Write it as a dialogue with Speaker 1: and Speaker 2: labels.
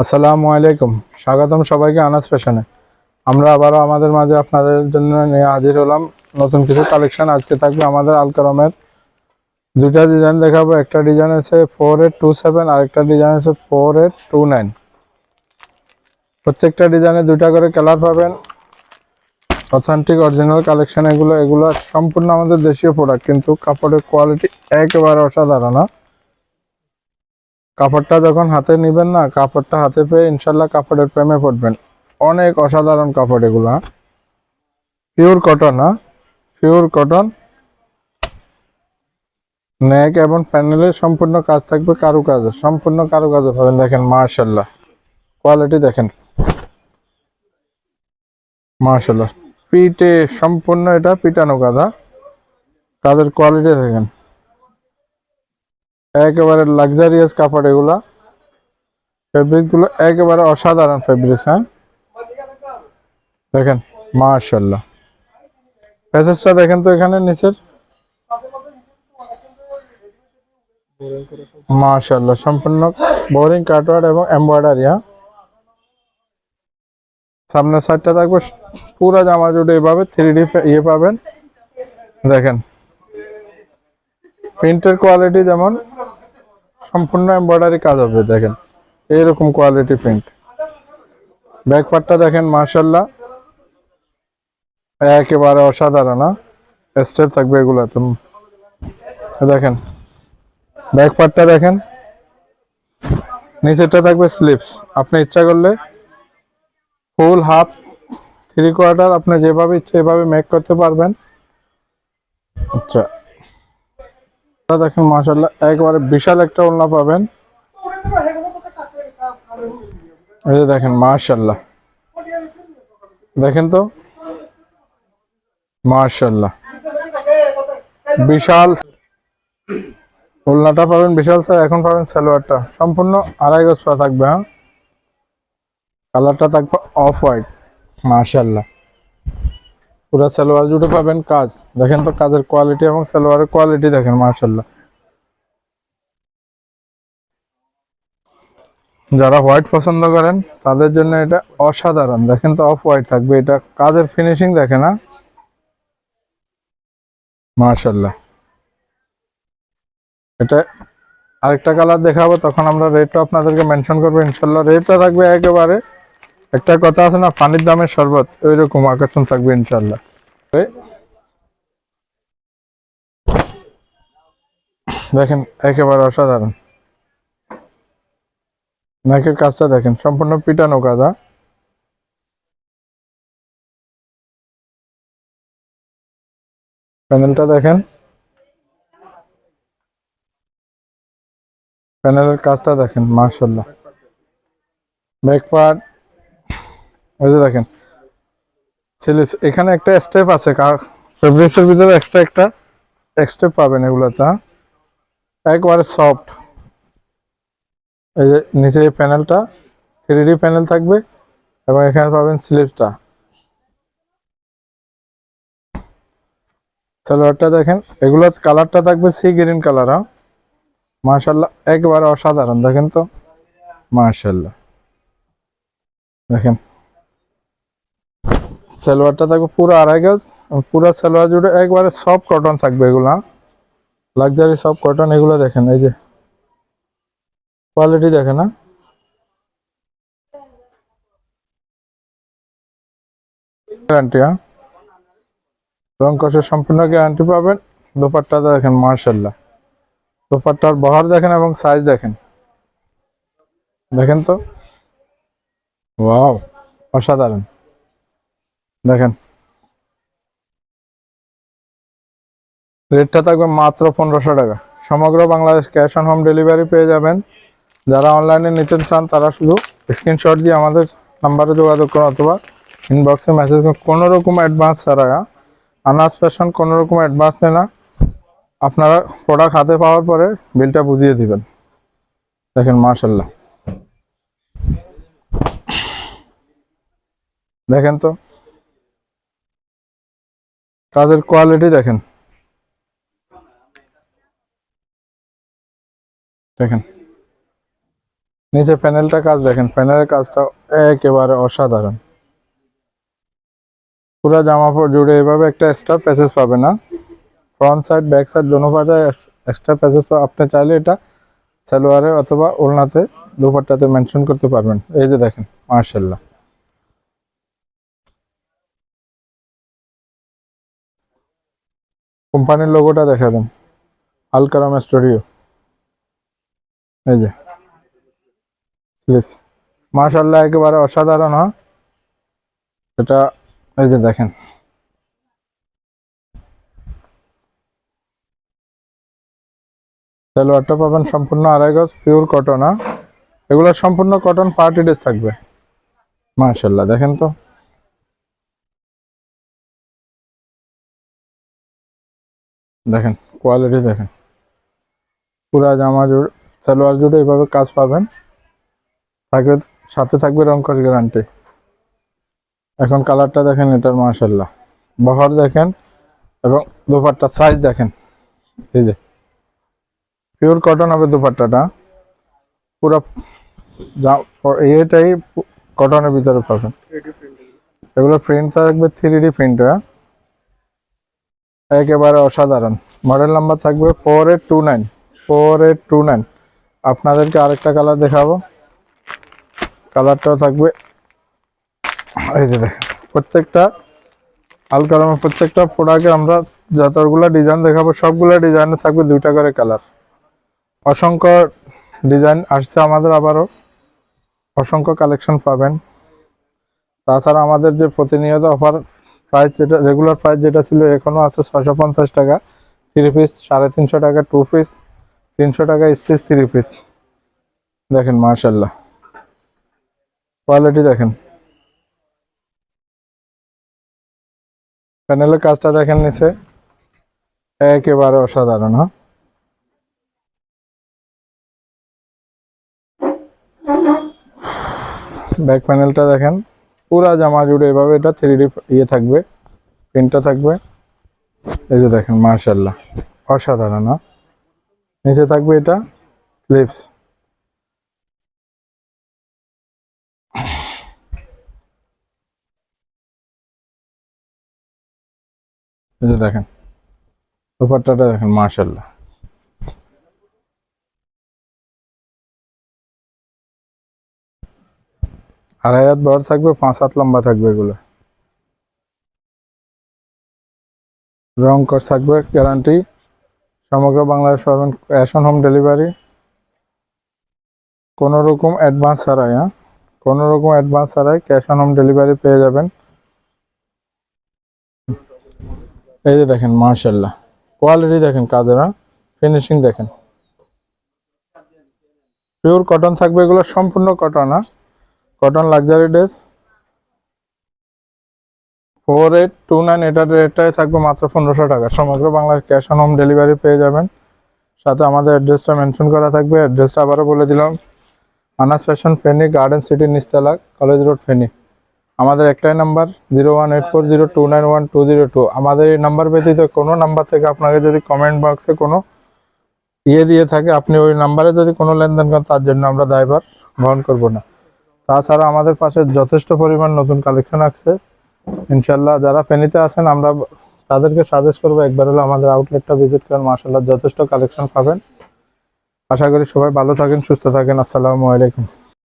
Speaker 1: আসসালামু আলাইকুম। স্বাগতম সবাইকে আনাজ ফ্যাশনে। আমরা আবারও আমাদের মাঝে আপনাদের জন্য নিয়ে হাজির হলাম। নতুন কিছু কালেকশন আজকে থাকবে আমাদের আলকারমের। দুইটা ডিজাইন দেখাবো। একটা ডিজাইন আছে ফোর এইট টু সেভেন আর একটা ডিজাইন আছে ফোর এইট টু নাইন প্রত্যেকটা ডিজাইনে দুইটা করে কালার পাবেন। অথেন্টিক অরিজিনাল কালেকশন এগুলো এগুলো সম্পূর্ণ আমাদের দেশীয় প্রোডাক্ট কিন্তু কাপড়ের কোয়ালিটি একেবারে অসাধারণ হ্যাঁ? কাপড়টা যখন হাতে নেবেন না, কাপড়টা হাতে পেয়ে ইনশাল্লাহ কাপড়ের প্রেমে পড়বেন। অনেক অসাধারণ কাপড় এগুলো। পিওর কটন হ্যাঁ পিওর কটন নেক এবং প্যানেলের সম্পূর্ণ কাজ থাকবে কারুকাজে সম্পূর্ণ কারুকাজে পাবেন, দেখেন মার্শাল্লাহ কোয়ালিটি দেখেন। মার্শাল্লাহ পিটে সম্পূর্ণ এটা পিটানো কাদা কাদের কোয়ালিটি দেখেন। একেবারে লাক্সারিয়াস কাপড় এগুলা। ফেব্রিকগুলো একেবারে অসাধারণ ফেব্রিক্স হ্যাঁ? দেখেন মাশাল্লাহ প্যাসেজটা দেখেন তো এখানে নিচের। মাশাল্লাহ সম্পূর্ণ বোরিং কাটওয়ার্ড এবং এমব্রয়ডারি হ্যাঁ? সামনের সাইডটা থাকবে পুরো জামা জুড়ে এভাবে থ্রি ডি ইয়ে পাবেন। দেখেন প্রিন্টের কোয়ালিটি যেমন সম্পূর্ণ এমব্রয়ডারি কাজ হবে, দেখেন। এইরকম কোয়ালিটি প্রিন্ট ব্যাক পার্টটা দেখেন মার্শাল্লাহ একেবারে অসাধারণ স্টেপ থাকবে এগুলোতে। দেখেন ব্যাক পার্টটা দেখেন। নিচেরটা থাকবে স্লিপস আপনি ইচ্ছা করলে ফুল হাফ থ্রি কোয়ার্টার আপনি যেভাবে ইচ্ছে এভাবে মেক করতে পারবেন। আচ্ছা। দেখেন মাশাল্লাহ একবারে বিশাল একটা ওলনা পাবেন। এই যে দেখেন মাশাল্লাহ দেখেন তো? মাশাল্লাহ বিশাল ওলনাটা পাবেন, বিশাল স্যার এখন পাবেন সালোয়ারটা। সম্পূর্ণ আড়াই গজ পা থাকবে হ্যাঁ? কালারটা থাকবে অফ হোয়াইট মাশাল্লাহ পুরো সালোয়ার জুড়ে পাবেন কাজ। দেখেন তো কাজের কোয়ালিটি এবং সালোয়ারের কোয়ালিটি দেখেন মার্শাল্লাহ যারা হোয়াইট পছন্দ করেন, তাদের জন্য এটা অসাধারণ। দেখেন তো অফ হোয়াইট থাকবে, এটা কাজের ফিনিশিং দেখে না? মার্শাল্লাহ এটা আরেকটা কালার দেখাবো, তখন আমরা রেটটা আপনাদেরকে মেনশন করব। ইনশাল্লাহ রেটটা থাকবে একেবারে একটা কথা আছে না, পানির দামের শরবত ওই রকম আকর্ষণ থাকবে ইনশাল্লাহ দেখেন, একেবারে অসাধারণ। নাকের কাজটা দেখেন, সম্পূর্ণ পিটানো কাজা প্যানেলটা দেখেন। প্যানেলের কাজটা দেখেন মার্শাল্লাহ ব্যাক পার্ট ওই যে দেখেন। স্লিপস এখানে একটা স্টেপ আছে ফেব্রিক্সের ভিতরে এক্সট্রা একটা স্টেপ পাবেন এগুলোতে হ্যাঁ? একবারে সফট এই যে নিচে এই প্যানেলটা থ্রি প্যানেল থাকবে, এবং এখানে পাবেন স্লিপসটা সালোয়ারটা দেখেন, এগুলোর কালারটা থাকবে সি গ্রিন কালার হ্যাঁ? মার্শাল্লাহ একবারে অসাধারণ, দেখেন তো। মার্শাল্লাহ দেখেন সালোয়ারটা থাকবে পুরো আড়াই গাছ পুরো সালোয়ার জুড়ে একবারে সব কটন থাকবে এগুলা। লাক্সারি সব কটন এগুলো দেখেন, এই যে কোয়ালিটি দেখেন না গ্যারান্টি হ্যাঁ? রং কষের সম্পূর্ণ গ্যারান্টি পাবেন। দোপাট্টা দেখেন মার্শাল্লাহ দোপাট্টার বহর দেখেন এবং সাইজ দেখেন। দেখেন তো? ওয়াও অসাধারণ। দেখেন। রেটটা থাকবে মাত্র পনেরোশো টাকা। সমগ্র Bangladesh cash on home delivery পেয়ে যাবেন। যারা অনলাইনে নিতে চান, তারা শুধু স্ক্রিনশট দিয়ে আমাদের নাম্বারে যোগাযোগ করুন অথবা ইনবক্সে মেসেজ করুন। কোনো রকম অ্যাডভান্স ছাড়া আনাজ ফ্যাশন কোনো রকম অ্যাডভান্স নেয় না। আপনারা প্রোডাক্ট হাতে পাওয়ার পরে বিলটা বুঝিয়ে দিবেন। দেখেন মার্শাল্লাহ দেখেন তো? কাজের কোয়ালিটি দেখেন। দেখেন। নিচে প্যানেলটা কাজ দেখেন। প্যানেলের কাজটা একেবারে অসাধারণ। পুরো জামা জুড়ে এভাবে একটা এক্সট্রা প্যাসেজ পাবে না। ফ্রন্ট সাইড ব্যাক সাইড দোনো পাশে এক্সট্রা প্যাসেজ আপনি চাইলে এটা সালোয়ারে অথবা ওলনাতে দুপাট্টাতে মেনশন করতে পারবেন। এই যে দেখেন মার্শাল্লাহ কোম্পানির লোগোটা দেখা দেন। আলকারাম স্টুডিও এই যে। স্লিপস মার্শাল্লাহ একেবারে অসাধারণ, হয়? এটা, এই যে দেখেন। সালোয়ারটা পাবেন সম্পূর্ণ আড়াই গজ পিওর কটন এগুলো সম্পূর্ণ কটন পার্টি ড্রেস থাকবে। মার্শাল্লাহ দেখেন তো। দেখেন কোয়ালিটি দেখেন। পুরা জামা জুড়ে সালোয়ার জুড়ে এভাবে কাজ পাবেন। থাকবে সাথে থাকবে রংকশ গ্যারান্টি এখন কালারটা দেখেন এটার মার্শাল্লাহ বহর দেখেন এবং দুপাট্টার সাইজ দেখেন। এই যে পিওর কটন হবে দুপাট্টাটা। পুরো এটাই কটনের ভিতরে পাবেন। এগুলো প্রিন্ট থাকবে থ্রি ডি প্রিন্ট একেবারে অসাধারণ। মডেল নাম্বার থাকবে four eight two nine four eight two nine আপনাদেরকে আরেকটা কালার দেখাবো। কালারটাও থাকবে। এই যে দেখেন, প্রত্যেকটা আলকালামের প্রত্যেকটা প্রোডাক্টে আমরা যতগুলো ডিজাইন দেখাবো, সবগুলো ডিজাইনে থাকবে দুইটা করে কালার অসংখ্য ডিজাইন আসছে আমাদের আবারও। অসংখ্য কালেকশন পাবেন। তাছাড়া আমাদের যে প্রতিনিয়ত অফার প্রাইস যেটা রেগুলার প্রাইস যেটা ছিল এখনও আছে ছশো পঞ্চাশ টাকা। থ্রি পিস সাড়ে তিনশো টাকা টু পিস তিনশো টাকা স্টিচ থ্রি পিস দেখেন মার্শাল্লাহ কোয়ালিটি দেখেন। প্যানেলের কাজটা দেখেন নিচে। একেবারে অসাধারণ হ্যাঁ? ব্যাক প্যানেলটা দেখেন। পুরা জামা জুড়ে এভাবে এটা থ্রি ডি ইয়ে থাকবে প্রিন্টটা থাকবে। এই যে দেখেন মার্শাল্লাহ অসাধারণ হ্যাঁ? নিচে থাকবে এটা স্লিপস দেখেন, দুপাট্টাটা দেখেন মার্শাল্লাহ আড়াই হাত বড় থাকবে, পাঁচ হাত লম্বা থাকবে এগুলো। রং থাকবে গ্যারান্টি সমগ্র বাংলাদেশ পাবেন ক্যাশ অন হোম ডেলিভারি কোনো রকম অ্যাডভান্স ছাড়াই হ্যাঁ? কোনো রকম অ্যাডভান্স ছাড়াই ক্যাশ অন হোম ডেলিভারি পেয়ে যাবেন। এই যে দেখেন মার্শাল্লাহ কোয়ালিটি দেখেন কাজের ফিনিশিং দেখেন। পিওর কটন থাকবে এগুলো, সম্পূর্ণ কটন হ্যাঁ? Cotton luxury dress four eight two nine এটার রেটটাই থাকবে মাত্র পনেরোশো টাকা। সমগ্র বাংলার ক্যাশ অন হোম ডেলিভারি পেয়ে যাবেন। সাথে আমাদের অ্যাড্রেসটা মেনশন করা থাকবে। অ্যাড্রেসটা আবারও বলে দিলাম। Anas fashion Feni garden city নিস্তালা college road Feni আমাদের একটাই number zero one eight four zero two nine one two zero two আমাদের এই নাম্বার ব্যতীত কোনো নাম্বার থেকে আপনাকে যদি কমেন্ট বক্সে কোনো ইয়ে দিয়ে থাকে, আপনি ওই নাম্বারে যদি কোনো লেনদেন করেন, তার জন্য আমরা দায়ভার বহন করব না। তাছাড়া আমাদের পাশে যথেষ্ট পরিমাণ নতুন কালেকশন আসছে। ইনশাল্লাহ যারা ফেনিতে আছেন, আমরা তাদেরকে সাজেস্ট করব একবার হলে আমাদের আউটলেটটা ভিজিট করেন মার্শাল্লাহ যথেষ্ট কালেকশন পাবেন। আশা করি সবাই ভালো থাকেন, সুস্থ থাকেন। আসসালামু আলাইকুম।